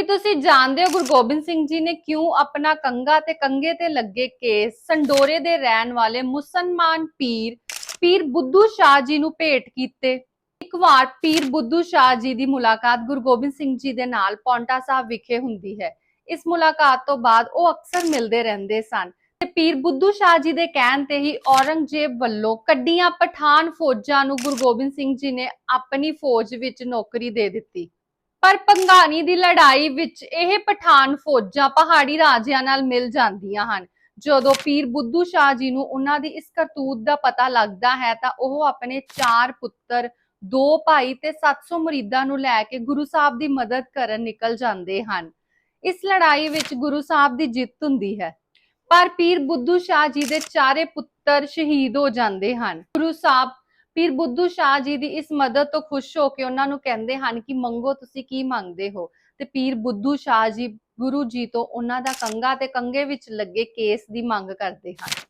ਕਿ ਤੁਸੀਂ ਜਾਣਦੇ ਹੋ ਗੁਰੂ ਗੋਬਿੰਦ ਸਿੰਘ ਜੀ ਨੇ ਕਿਉਂ ਆਪਣਾ ਕੰਗਾ ਤੇ ਕੰਗੇ ਤੇ ਲੱਗੇ ਕੇਸ ਸੰਡੋਰੇ ਦੇ ਰਹਿਣ ਵਾਲੇ ਮੁਸਲਮਾਨ ਪੀਰ ਪੀਰ ਬੁੱਧੂ ਸ਼ਾਹ ਜੀ ਨੂੰ ਭੇਟ ਕੀਤੇ? ਇੱਕ ਵਾਰ ਪੀਰ ਬੁੱਧੂ ਸ਼ਾਹ ਜੀ ਦੀ ਮੁਲਾਕਾਤ ਗੁਰੂ ਗੋਬਿੰਦ ਸਿੰਘ ਜੀ ਦੇ ਨਾਲ ਪੌਂਟਾ ਸਾਹਿਬ ਵਿਖੇ ਹੁੰਦੀ ਹੈ। ਇਸ ਮੁਲਾਕਾਤ ਤੋਂ ਬਾਅਦ ਉਹ ਅਕਸਰ ਮਿਲਦੇ ਰਹਿੰਦੇ ਸਨ ਤੇ ਪੀਰ ਬੁੱਧੂ ਸ਼ਾਹ ਜੀ ਦੇ ਕਹਿਣ ਤੇ ਹੀ ਔਰੰਗਜ਼ੇਬ ਵੱਲੋਂ ਕੱਢੀਆਂ ਪਠਾਨ ਫੌਜਾਂ ਨੂੰ ਗੁਰੂ ਗੋਬਿੰਦ ਸਿੰਘ ਜੀ ਨੇ ਆਪਣੀ ਫੌਜ ਵਿੱਚ ਨੌਕਰੀ ਦੇ ਦਿੱਤੀ। ਪਰ ਪੰਗਾਣੀ ਦੀ ਲੜਾਈ ਵਿੱਚ ਇਹ ਪਠਾਨ ਫੌਜਾਂ ਪਹਾੜੀ ਰਾਜਿਆਂ ਨਾਲ ਮਿਲ ਜਾਂਦੀਆਂ ਹਨ। ਜਦੋਂ ਪੀਰ ਬੁੱਧੂ ਸ਼ਾਹ ਜੀ ਨੂੰ ਉਹਨਾਂ ਦੀ ਇਸ ਕਰਤੂਤ ਦਾ ਪਤਾ ਲੱਗਦਾ ਹੈ ਤਾਂ ਉਹ ਆਪਣੇ ਚਾਰ ਪੁੱਤਰ, ਦੋ ਭਾਈ ਤੇ 700 ਮਰੀਦਾਂ ਨੂੰ ਲੈ ਕੇ ਗੁਰੂ ਸਾਹਿਬ ਦੀ ਮਦਦ ਕਰਨ ਨਿਕਲ ਜਾਂਦੇ ਹਨ। ਇਸ ਲੜਾਈ ਵਿੱਚ ਗੁਰੂ ਸਾਹਿਬ ਦੀ ਜਿੱਤ ਹੁੰਦੀ ਹੈ, ਪਰ ਪੀਰ ਬੁੱਧੂ ਸ਼ਾਹ ਜੀ ਦੇ ਚਾਰੇ ਪੁੱਤਰ ਸ਼ਹੀਦ ਹੋ ਜਾਂਦੇ ਹਨ। ਗੁਰੂ ਸਾਹਿਬ ਪੀਰ ਬੁੱਧੂ ਸ਼ਾਹ ਜੀ ਦੀ ਇਸ ਮਦਦ ਤੋਂ ਖੁਸ਼ ਹੋ ਕੇ ਉਹਨਾਂ ਨੂੰ ਕਹਿੰਦੇ ਹਨ ਕਿ ਮੰਗੋ, ਤੁਸੀਂ ਕੀ ਮੰਗਦੇ ਹੋ? ਤੇ ਪੀਰ ਬੁੱਧੂ ਸ਼ਾਹ ਜੀ ਗੁਰੂ ਜੀ ਤੋਂ ਉਹਨਾਂ ਦਾ ਕੰਗਾ ਤੇ ਕੰਗੇ ਵਿੱਚ ਲੱਗੇ ਕੇਸ ਦੀ ਮੰਗ ਕਰਦੇ ਹਨ।